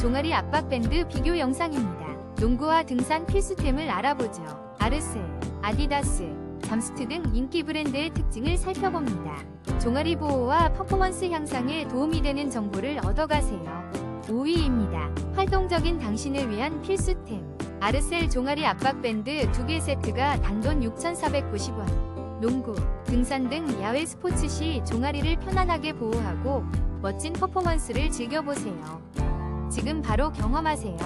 종아리 압박밴드 비교 영상입니다. 농구와 등산 필수템을 알아보죠. 아르셀, 아디다스, 잠스트 등 인기 브랜드의 특징을 살펴봅니다. 종아리 보호와 퍼포먼스 향상에 도움이 되는 정보를 얻어가세요. 5위입니다. 활동적인 당신을 위한 필수템. 아르셀 종아리 압박밴드 2개 세트가 단돈 6,490원. 농구, 등산 등 야외 스포츠 시 종아리를 편안하게 보호하고 멋진 퍼포먼스를 즐겨보세요. 지금 바로 경험하세요.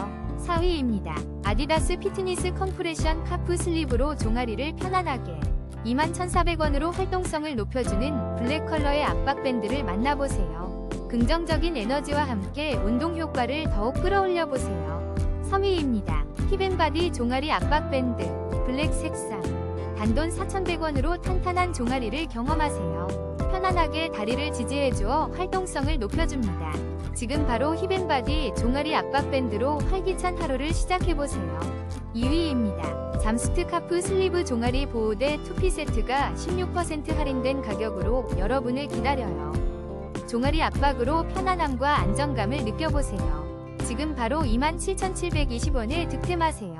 4위입니다. 아디다스 피트니스 컴프레션 카프 슬립으로 종아리를 편안하게 21,400원으로 활동성을 높여주는 블랙 컬러의 압박 밴드를 만나보세요. 긍정적인 에너지와 함께 운동 효과를 더욱 끌어올려 보세요. 3위입니다. 힙앤바디 종아리 압박 밴드 블랙 색상 단돈 4,100원으로 탄탄한 종아리를 경험하세요. 편안하게 다리를 지지해주어 활동성을 높여줍니다. 지금 바로 힙앤바디 종아리 압박 밴드로 활기찬 하루를 시작해보세요. 2위입니다. 잠스트 카프 슬리브 종아리 보호대 투피 세트가 16% 할인된 가격으로 여러분을 기다려요. 종아리 압박으로 편안함과 안정감을 느껴보세요. 지금 바로 27,720원에 득템하세요.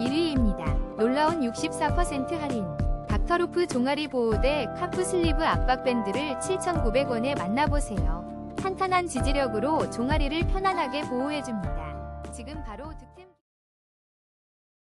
1위입니다. 놀라운 64% 할인. 닥터루프 종아리 보호대 카프 슬리브 압박 밴드를 7,900원에 만나보세요. 탄탄한 지지력으로 종아리를 편안하게 보호해줍니다. 지금 바로 득